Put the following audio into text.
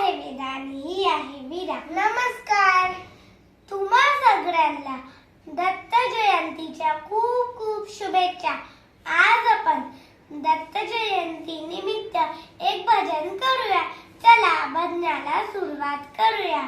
आहे वेदा आणि ही आहे वीरा. नमस्कार. तुम्हा सगळ्यांना दत्त जयंतीच्या खूप खूप शुभेच्छा. आज आपण दत्त जयंती निमित्त एक भजन करूया. चला भजनाला सुरुवात करूया.